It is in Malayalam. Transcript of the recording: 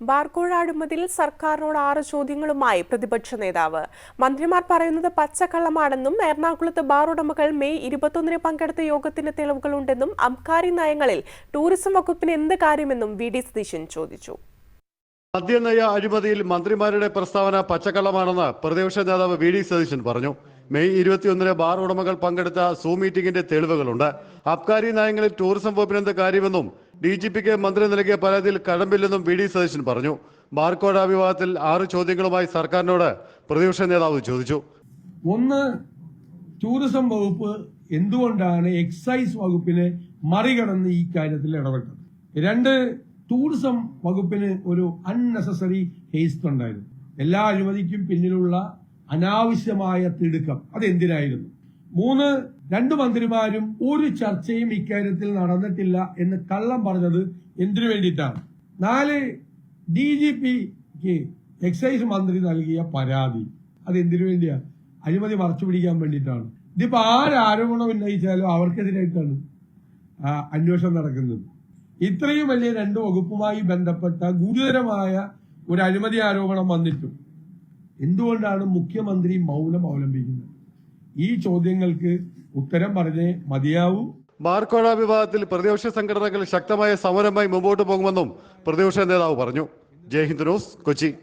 ബാർക്കോഴ അഴിമതിയിൽ സർക്കാരിനോട് ആറ് ചോദ്യങ്ങളുമായി പ്രതിപക്ഷ നേതാവ്. മന്ത്രിമാർ പറയുന്നത് പച്ചക്കള്ളമാണെന്നും എറണാകുളത്ത് ബാർ ഉടമകൾ മെയ് ഇരുപത്തൊന്നിന് പങ്കെടുത്ത യോഗത്തിന് തെളിവുകളുണ്ടെന്നും അബ്കാരി നയങ്ങളിൽ ടൂറിസം വകുപ്പിന് എന്ത് കാര്യമെന്നും വി ഡി സതീശൻ ചോദിച്ചു. മദ്യനയ അഴിമതിയിൽ മന്ത്രിമാരുടെ പ്രസ്താവന പച്ചക്കള്ളമാണെന്ന് പ്രതിപക്ഷ നേതാവ് വി ഡി സതീശൻ പറഞ്ഞു. മെയ് ഇരുപത്തിയൊന്നിന് ബാർ ഉടമകൾ പങ്കെടുത്ത സൂ മീറ്റിംഗിന്റെ തെളിവുകളുണ്ട്. അബ്കാരി നയങ്ങളിൽ ടൂറിസം വകുപ്പിന് എന്ത് കാര്യമെന്നും ഡി ജി പിക്ക് മന്ത്രി നൽകിയ പരാതിയിൽ കഴമ്പില്ലെന്നും വി ഡി സതീശൻ പറഞ്ഞു. ബാർക്കോട വിവാദത്തിൽ ആറ് ചോദ്യങ്ങളുമായി സർക്കാരിനോട് പ്രതിപക്ഷ നേതാവ് ചോദിച്ചു. ഒന്ന് ടൂറിസം വകുപ്പ് എന്തുകൊണ്ടാണ് എക്സൈസ് വകുപ്പിനെ മറികടന്ന് ഈ കാര്യത്തിൽ ഇടപെട്ടത്? രണ്ട് ടൂറിസം വകുപ്പിന് ഒരു അൺനെസസറി ഹേസ്റ്റ് ഉണ്ടായിരുന്നു. എല്ലാ അഴിമതിക്കും പിന്നിലുള്ള അനാവശ്യമായ തിടുക്കം അതെന്തിനായിരുന്നു? മൂന്ന് രണ്ടു മന്ത്രിമാരും ഒരു ചർച്ചയും ഇക്കാര്യത്തിൽ നടന്നിട്ടില്ല എന്ന് കള്ളം പറഞ്ഞത് എന്തിനു വേണ്ടിയിട്ടാണ്? നാല് ഡി ജി പിക്ക് എക്സൈസ് മന്ത്രി നൽകിയ പരാതി. അത് എന്തിനു വേണ്ടിയാ? അഴിമതി മറച്ചു പിടിക്കാൻ വേണ്ടിയിട്ടാണ്. ഇതിപ്പോ ആരാരോപണം ഉന്നയിച്ചാലും അവർക്കെതിരായിട്ടാണ് അന്വേഷണം നടക്കുന്നത്. ഇത്രയും വലിയ രണ്ട് വകുപ്പുമായി ബന്ധപ്പെട്ട ഗുരുതരമായ ഒരു അഴിമതി ആരോപണം വന്നിട്ടും. എന്തുകൊണ്ടാണ് മുഖ്യമന്ത്രി മൗനം അവലംബിക്കുന്നത്? ഈ ചോദ്യങ്ങൾക്ക് ഉത്തരം പറഞ്ഞേ മതിയാവൂ. ബാർക്കോഴ വിവാദത്തിൽ പ്രതിപക്ഷ സംഘടനകൾ ശക്തമായ സമരമായി മുമ്പോട്ട് പോകുമെന്നും പ്രതിപക്ഷ നേതാവ് പറഞ്ഞു. ജയ് ഹിന്ദ് ന്യൂസ് കൊച്ചി.